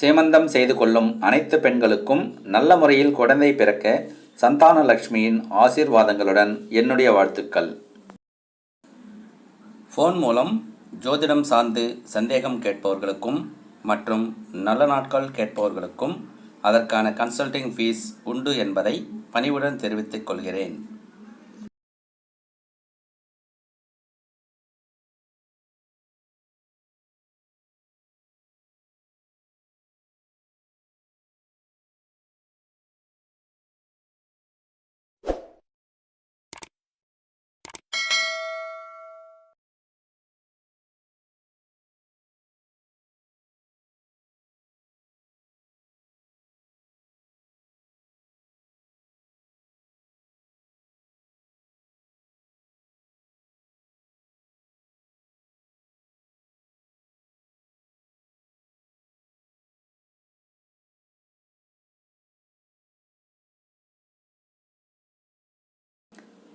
சேமந்தம் செய்து கொள்ளும் அனைத்து பெண்களுக்கும் நல்ல முறையில் குழந்தை பிறக்க சந்தான லக்ஷ்மியின் ஆசீர்வாதங்களுடன் என்னுடைய வாழ்த்துக்கள். ஃபோன் மூலம் ஜோதிடம் சார்ந்து சந்தேகம் கேட்பவர்களுக்கும் மற்றும் நல்ல நாட்கள் கேட்பவர்களுக்கும் அதற்கான கன்சல்டிங் ஃபீஸ் உண்டு என்பதை பணிவுடன் தெரிவித்துக் கொள்கிறேன்.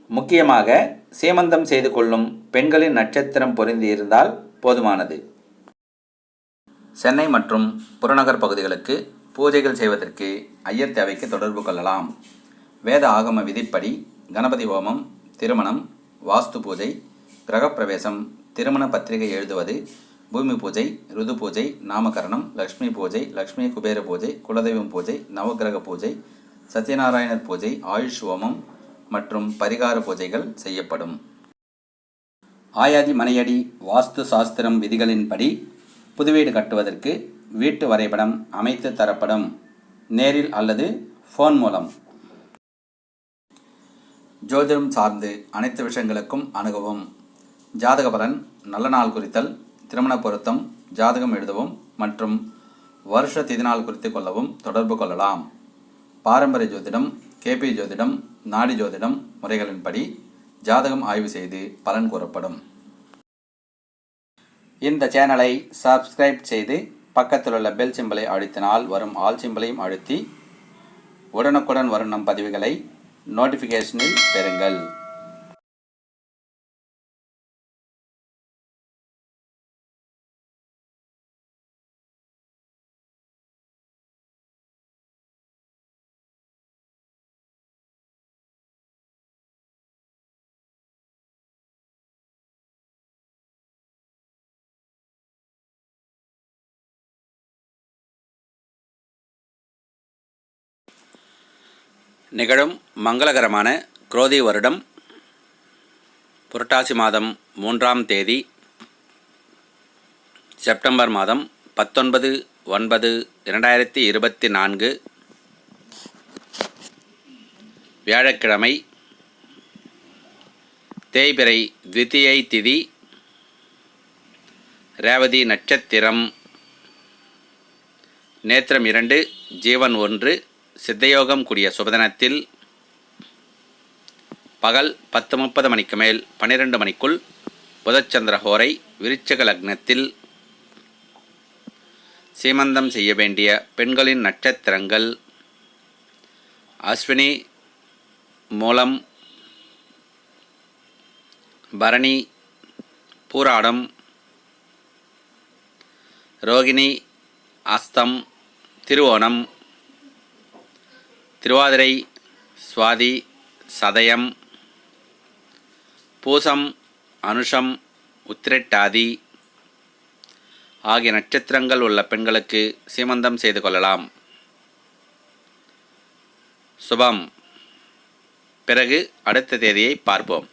முக்கியமாக சீமந்தம் செய்து கொள்ளும் பெண்களின் நட்சத்திரம் பொருந்தி இருந்தால் போதுமானது. சென்னை மற்றும் புறநகர் பகுதிகளுக்கு பூஜைகள் செய்வதற்கு ஐயர் தேவைக்கு தொடர்பு கொள்ளலாம். வேத ஆகம விதிப்படி கணபதி ஹோமம் திருமணம் வாஸ்து பூஜை கிரகப்பிரவேசம் திருமண பத்திரிகை எழுதுவது பூமி பூஜை ருது பூஜை நாமகரணம் லக்ஷ்மி பூஜை லக்ஷ்மி குபேர பூஜை குலதெய்வம் பூஜை நவக்கிரக பூஜை சத்யநாராயணர் பூஜை ஆயுஷ் ஹோமம் மற்றும் பரிகார பூஜைகள் செய்யப்படும். ஆயாதி மனையடி வாஸ்து சாஸ்திரம் விதிகளின்படி புது வீடு கட்டுவதற்கு வீட்டு வரைபடம் அமைத்து தரப்படும். நேரில் அல்லது ஃபோன் மூலம். ஜோதிடம் சார்ந்து அனைத்து விஷயங்களுக்கும் அணுகவும். ஜாதக பலன் நல்ல நாள் குறித்தல் திருமண பொருத்தம் ஜாதகம் எழுதவும் மற்றும் வருஷ திதிநாள் குறித்து கொள்ளவும் தொடர்பு கொள்ளலாம். பாரம்பரிய ஜோதிடம் கேபி ஜோதிடம் நாடி ஜோதிடம் முறைகளின்படி ஜாதகம் ஆய்வு செய்து பலன் கூறப்படும். இந்த சேனலை சப்ஸ்கிரைப் செய்து பக்கத்தில் உள்ள பெல் சிம்பிளை அழுத்தினால் வரும் ஆல் சிம்பலையும் அழுத்தி உடனுக்குடன் வரும் நம் பதிவுகளை நோட்டிஃபிகேஷனில் பெறுங்கள். நிகழும் மங்களகரமான குரோதி வருடம் புரட்டாசி மாதம் மூன்றாம் தேதி செப்டம்பர் மாதம் பத்தொன்பது ஒன்பது இரண்டாயிரத்தி இருபத்தி நான்கு வியாழக்கிழமை தேய்பிறை த்விதியை திதி ரேவதி நட்சத்திரம் நேத்திரம் இரண்டு ஜீவன் ஒன்று சித்தயோகம் கூடிய சுபதனத்தில் பகல் பத்து முப்பது மணிக்கு மேல் பன்னிரெண்டு மணிக்குள் புதச்சந்திர ஹோரை விருச்சக லக்னத்தில் சீமந்தம் செய்ய வேண்டிய பெண்களின் நட்சத்திரங்கள் அஸ்வினி மூலம் பரணி பூராடம் ரோகிணி அஸ்தம் திருவோணம் திருவாதிரை சுவாதி சதயம் பூசம் அனுஷம் உத்திரட்டாதி ஆகிய நட்சத்திரங்கள் உள்ள பெண்களுக்கு சீமந்தம் செய்து கொள்ளலாம். சுபம். பிறகு அடுத்த தேதியை பார்ப்போம்.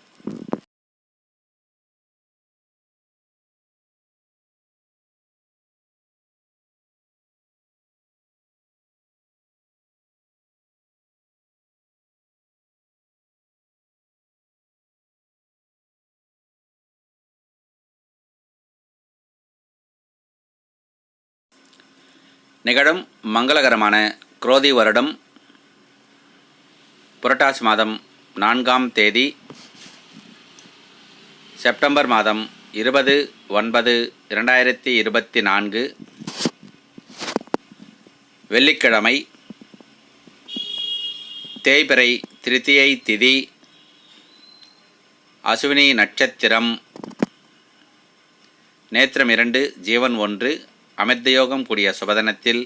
நிகழும் மங்களகரமான குரோதி வருடம் புரட்டாசி மாதம் நான்காம் தேதி செப்டம்பர் மாதம் இருபது ஒன்பது இரண்டாயிரத்தி இருபத்தி நான்கு வெள்ளிக்கிழமை தேய்பிறை திருத்தியை திதி அசுவினி நட்சத்திரம் நேத்திரம் இரண்டு ஜீவன் ஒன்று அமிர்தயோகம் கூடிய சுபதனத்தில்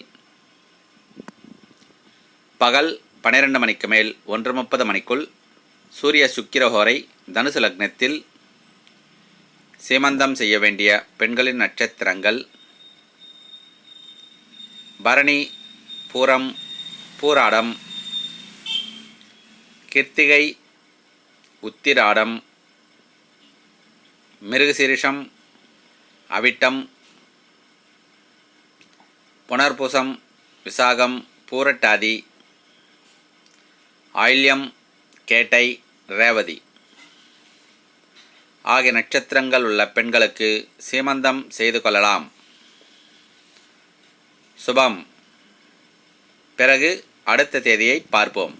பகல் பன்னிரண்டு மணிக்கு மேல் ஒன்று முப்பது மணிக்குள் சூரிய சுக்கிரஹோரை தனுசு லக்னத்தில் சீமந்தம் செய்ய வேண்டிய பெண்களின் நட்சத்திரங்கள் பரணி பூரம் பூராடம் கிருத்திகை உத்திராடம் மிருகசீரிஷம் அவிட்டம் புனர்பூசம் விசாகம் பூரட்டாதி ஆயில்யம் கேட்டை ரேவதி. ஆகிய நட்சத்திரங்கள் உள்ள பெண்களுக்கு சீமந்தம் செய்து கொள்ளலாம். சுபம். பிறகு அடுத்த தேதியை பார்ப்போம்.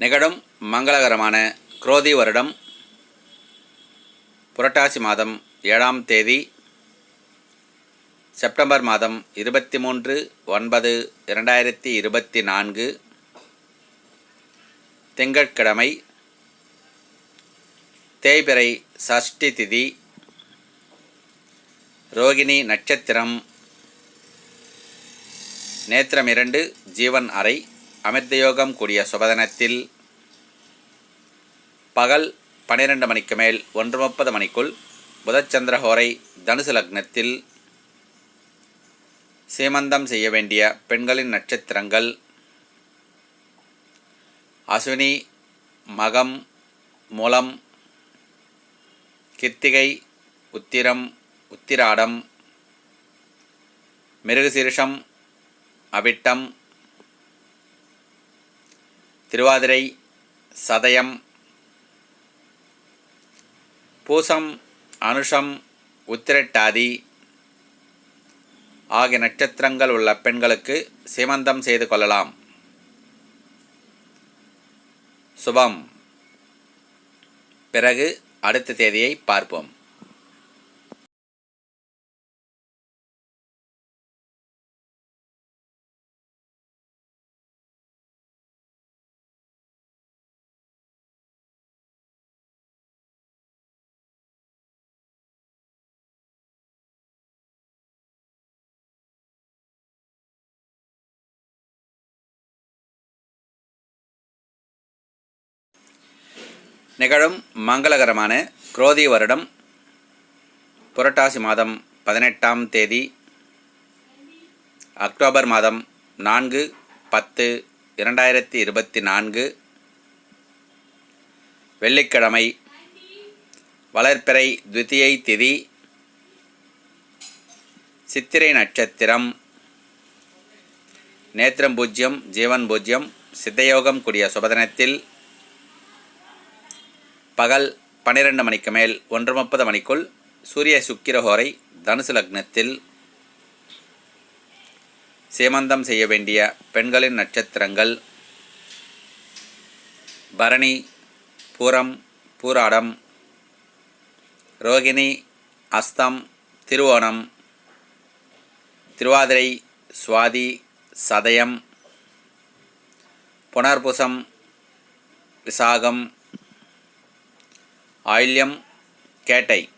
நிகழும் மங்களகரமான குரோதி வருடம் புரட்டாசி மாதம் ஏழாம் தேதி செப்டம்பர் மாதம் இருபத்தி மூன்று ஒன்பது இரண்டாயிரத்தி இருபத்தி நான்கு திங்கட்கிழமை தேய்பிறை சஷ்டி திதி ரோகிணி நட்சத்திரம் நேத்திரம் இரண்டு ஜீவன் அறை அமிர்தயோகம் கூடிய சுபதனத்தில் பகல் பன்னிரண்டு மணிக்கு மேல் ஒன்று முப்பது மணிக்குள் புதச்சந்திரஹோரை தனுசு லக்னத்தில் சீமந்தம் செய்ய வேண்டிய பெண்களின் நட்சத்திரங்கள் அஸ்வினி மகம் மூலம் கிருத்திகை உத்திரம் உத்திராடம் மிருகசீரிஷம் அவிட்டம் திருவாதிரை சதயம் பூசம் அனுஷம் உத்திரட்டாதி ஆகிய நட்சத்திரங்கள் உள்ள பெண்களுக்கு சீமந்தம் செய்து கொள்ளலாம். சுபம். பிறகு அடுத்த தேதியை பார்ப்போம். நிகழும் மங்களகரமான குரோதி வருடம் புரட்டாசி மாதம் பதினெட்டாம் தேதி அக்டோபர் மாதம் நான்கு பத்து இரண்டாயிரத்தி இருபத்தி நான்கு வெள்ளிக்கிழமை வளர்ப்பிறை துவிதியை திதி சித்திரை நட்சத்திரம் நேத்திரம் பூஜ்யம் ஜீவன் பூஜ்யம் சித்தயோகம் கூடிய சுபதனத்தில் பகல் பன்னிரண்டு மணிக்கு மேல் ஒன்று முப்பது மணிக்குள் சூரிய சுக்கிரஹோரை தனுசு லக்னத்தில் சேமந்தம் செய்ய வேண்டிய பெண்களின் நட்சத்திரங்கள் பரணி பூரம் பூராடம் ரோகிணி அஸ்தம் திருவோணம் திருவாதிரை சுவாதி சதயம் புனர்புசம் விசாகம் ஆயில்யம் கேட்டை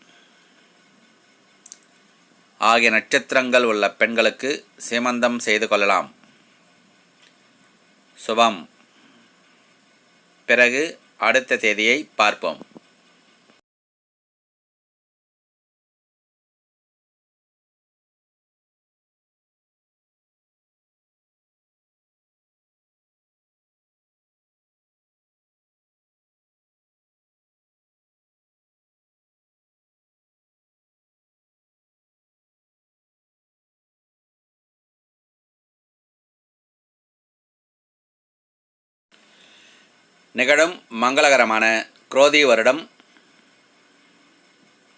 ஆகிய நட்சத்திரங்கள் உள்ள பெண்களுக்கு சீமந்தம் செய்து கொள்ளலாம். சுபம். பிறகு அடுத்த தேதியை பார்ப்போம். நிகழும் மங்களகரமான குரோதி வருடம்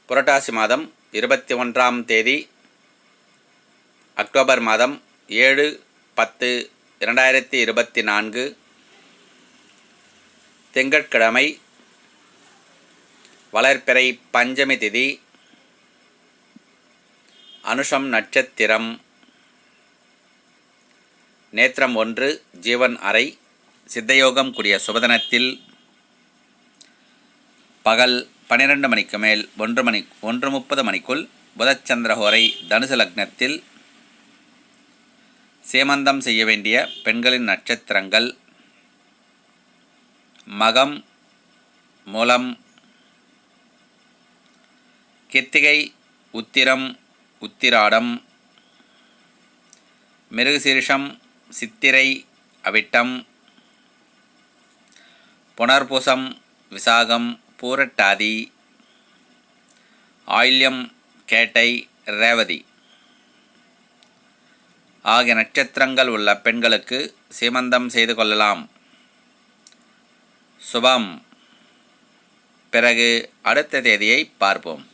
புரட்டாசி மாதம் இருபத்தி ஒன்றாம் தேதி அக்டோபர் மாதம் ஏழு பத்து இரண்டாயிரத்தி இருபத்தி நான்கு திங்கட்கிழமை வளர்ப்பிறை பஞ்சமி திதி அனுஷம் நட்சத்திரம் நேத்திரம் ஒன்று ஜீவன் அறை சித்தயோகம் கூடிய சுபதனத்தில் பகல் பன்னிரண்டு மணிக்கு மேல் ஒன்று மணி ஒன்று முப்பது மணிக்குள் புதச்சந்திரஹோரை தனுசு லக்னத்தில் சேமந்தம் செய்ய வேண்டிய பெண்களின் நட்சத்திரங்கள் மகம் மூலம் கித்திகை உத்திரம் உத்திராடம் மிருகசீரிஷம் சித்திரை அவிட்டம் புனர்பூசம் விசாகம் பூரட்டாதி ஆயில்யம் கேட்டை ரேவதி. ஆகிய நட்சத்திரங்கள் உள்ள பெண்களுக்கு சீமந்தம் செய்து கொள்ளலாம். சுபம். பிறகு அடுத்த தேதியை பார்ப்போம்.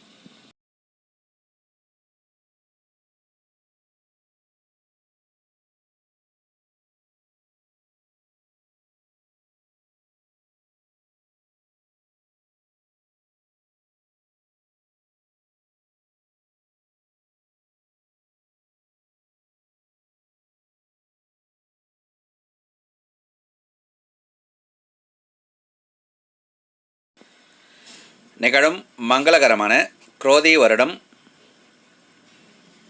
நிகழும் மங்களகரமான குரோதி வருடம்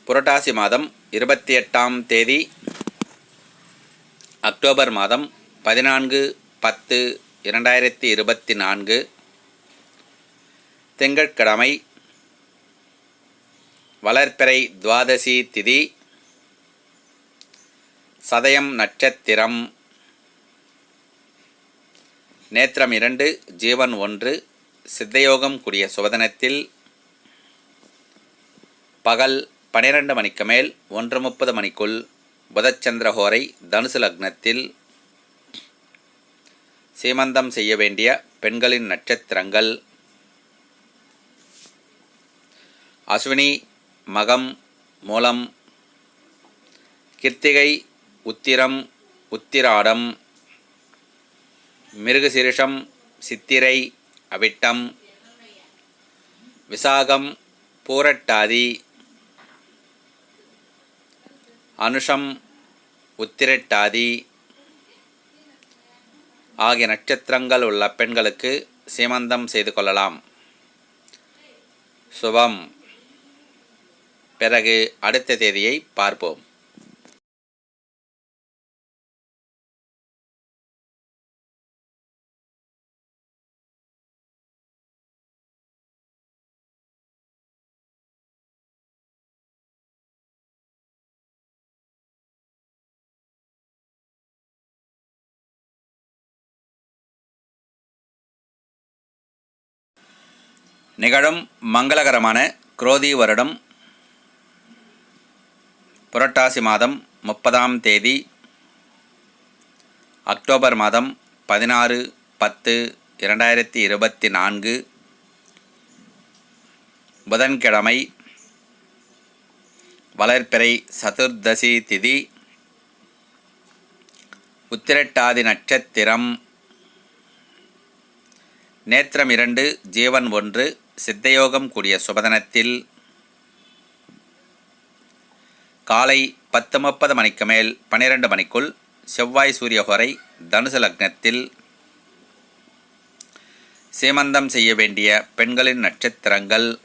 புரட்டாசி மாதம் இருபத்தி எட்டாம் தேதி அக்டோபர் மாதம் பதினான்கு பத்து இரண்டாயிரத்தி இருபத்தி நான்கு திங்கட்கிழமை வளர்ப்பிறை துவாதசி திதி சதயம் நட்சத்திரம் நேத்திரம் இரண்டு ஜீவன் ஒன்று சித்தயோகம் கூடிய சுபதனத்தில் பகல் பனிரெண்டு மணிக்கு மேல் ஒன்று முப்பது மணிக்குள் புதச்சந்திரஹோரை தனுசு லக்னத்தில் சீமந்தம் செய்ய வேண்டிய பெண்களின் நட்சத்திரங்கள் அஸ்வினி மகம் மூலம் கிருத்திகை உத்திரம் உத்திராடம் மிருகசிரிஷம் சித்திரை அவிட்டம் விசாகம் பூரட்டாதி அனுஷம் உத்திரட்டாதி ஆகிய நட்சத்திரங்கள் உள்ள பெண்களுக்கு சீமந்தம் செய்து கொள்ளலாம். சுபம். பிறகு அடுத்த தேதியை பார்ப்போம். நிகழும் மங்களகரமான குரோதி வருடம் புரட்டாசி மாதம் முப்பதாம் தேதி அக்டோபர் மாதம் பதினாறு பத்து இரண்டாயிரத்தி இருபத்தி நான்கு புதன்கிழமை வளர்ப்பிறை சதுர்தசி திதி உத்திரட்டாதி நட்சத்திரம் நேத்திரம் இரண்டு ஜீவன் ஒன்று சித்தயோகம் கூடிய சுபதனத்தில் காலை பத்து முப்பது மணிக்கு மேல் பன்னிரண்டு மணிக்குள் செவ்வாய் சூரியஹொரை தனுசு லக்னத்தில் சீமந்தம் செய்ய வேண்டிய பெண்களின் நட்சத்திரங்கள்.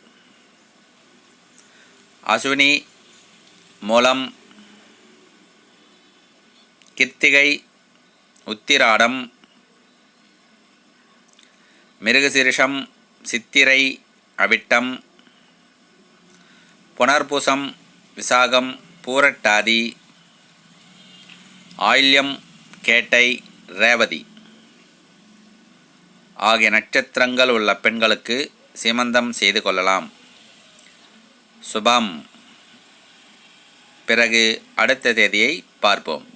அஸ்வினி மூலம் கித்திகை உத்திராடம் மிருகசிரிஷம் சித்திரை அவிட்டம் புனர்பூசம் விசாகம் பூரட்டாதி ஆயில்யம் கேட்டை ரேவதி. ஆகிய நட்சத்திரங்கள் உள்ள பெண்களுக்கு சீமந்தம் செய்து கொள்ளலாம். சுபம். பிறகு அடுத்த தேதியை பார்ப்போம்.